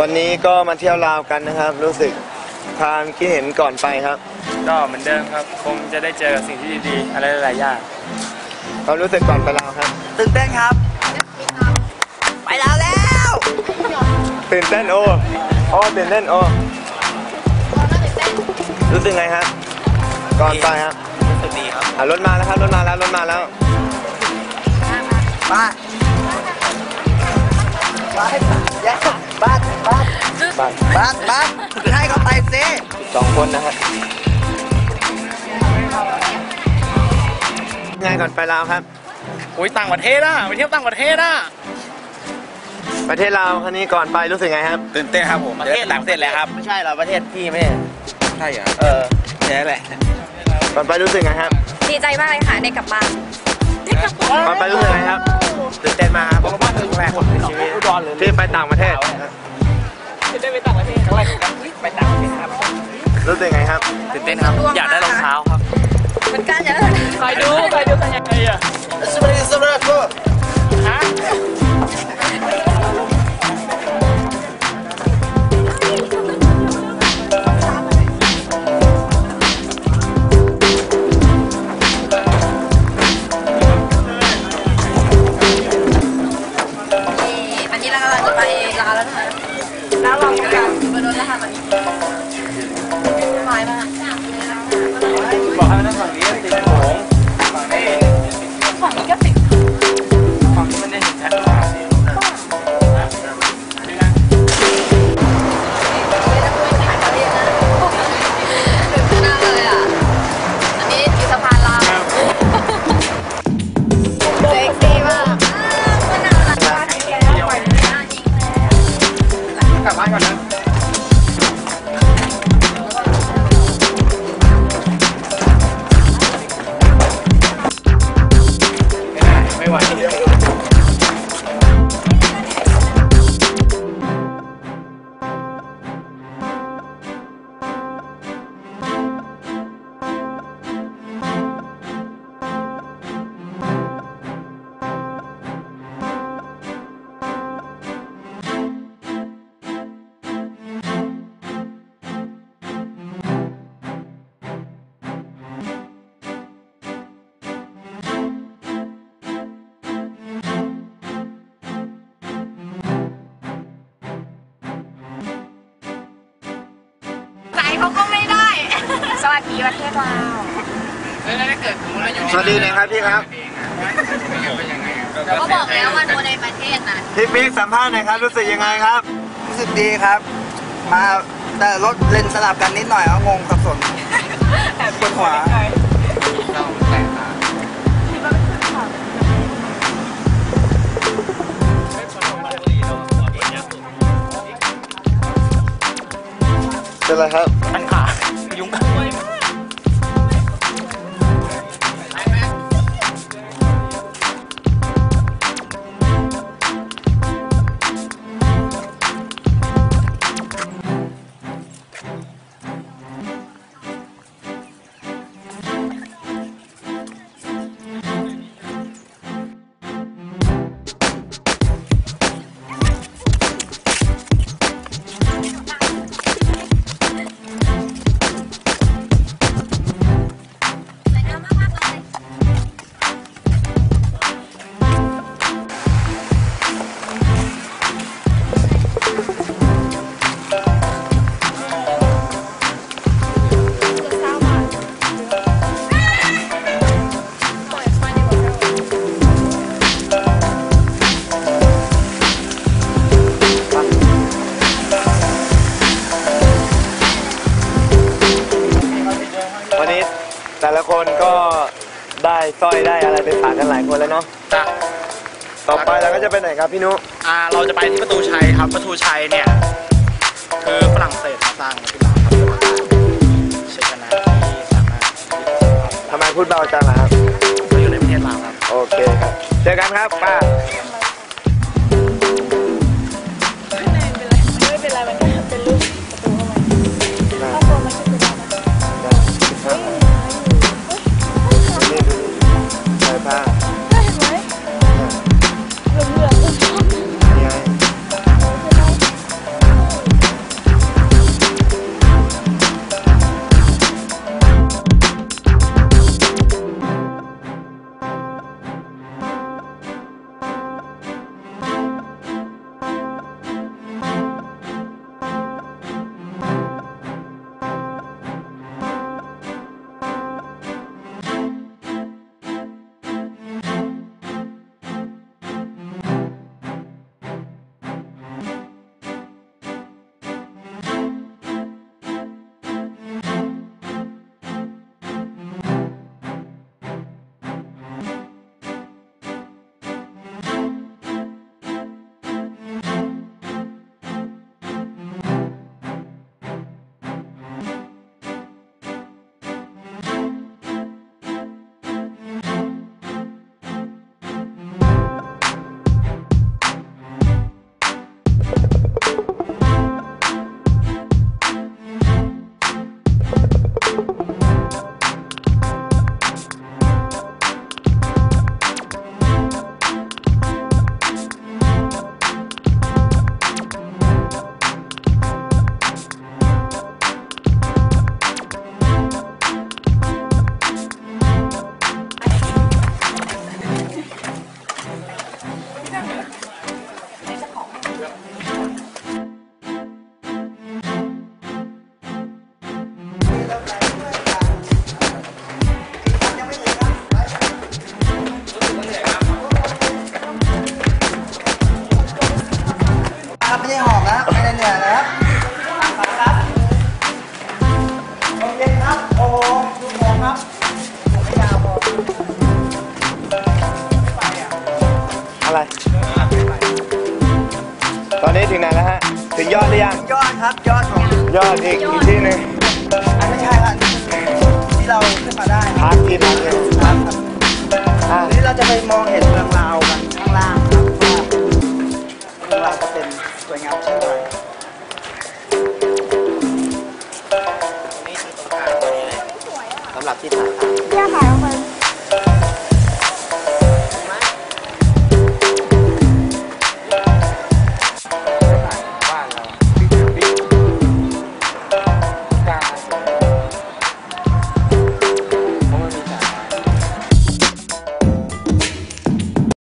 วันนี้ก็มาเที่ยวลาวกันนะครับ รู้สึกความคิดเห็นก่อนไปครับก็เหมือนเดิมครับ คงจะได้เจอกับสิ่งที่ดีๆ อะไรหลายๆอย่างความรู้สึกก่อนไปลาวครับ ตื่นเต้นครับ ไปแล้วแล้ว ตื่นเต้นโอ้โอ้ตื่นเต้นโอ้รู้สึกไงครับ ก่อนไปครับรู้สึกดีครับอะรถมาแล้วครับรถมาแล้วรถมาแล้วบ้านบ้านบ้าน บ้านบ้านบ้านบ้านให้เขาไปสิสองคนนะฮะไงก่อนไปลาวครับอุ้ยต่างประเทศอะไปเที่ยวต่างประเทศอะประเทศลาวครั้นี้ก่อนไปรู้สึกไงครับตื่นเต้นครับผมประเทศต่างประเทศแล้วครับไม่ใช่เหรอประเทศพี่ไม่ใช่ใช่เหรอเออแย่แหละก่อนไปรู้สึกไงครับ ดีใจมากเลยค่ะได้กลับบ้านได้กลับบ้านก่อนไปรู้สึกไงครับ ตื่นเต้นมากครับเพราะว่าครั้งแรกของชีวิตอุดรเลยที่ไปต่างประเทศได้ไปต่างประเทศครั้งแรกครับไปต่างประเทศครับรู้สึกไงครับตื่นเต้นครับ อยากได้รองเท้าครับเหมือนกันเยอะใครดูใครดูกันยังไงอะสวัสดี สวัสดีประเทศลาวสวัสดีนะครับพี่ครับเขาบอกแล้วว่าโนในประเทศนะพี่ปิ๊กสัมภาษณ์หน่อยครับรู้สึกยังไงครับ รู้สึกดีครับ มาแต่รถเลนสลับกันนิดหน่อยเอางงสับสนปวดหัวเป็นไรครับ แต่ละคนก็ได้สร้อยได้อะไรไปฝากกันหลายคนแล้วเนาะจ้ะต่อไปเราก็จะไปไหนครับพี่นุอ่าเราจะไปที่ประตูชัยครับประตูชัยเนี่ยคือฝรั่งเศสมาสร้างมาที่ลาวครับเป็นเชยชนะที่สามารถยึดครองทำไมพูดเบาจังล่ะครับเราอยู่ในประเทศลาวครับ โอเคครับ เจอกันครับป้า Yep. อนนี้ถึงไหนแล้วฮะ ถึงยอดหรือยัง ยอดครับยอดของยอดอีกอีกที่หนึ่งอันไม่ใช่ครับที่เราขึ้นมาได้ครับพักที่พักเลยครับ อะ วันนี้เราจะไปมองเห็นเมืองลาวกัน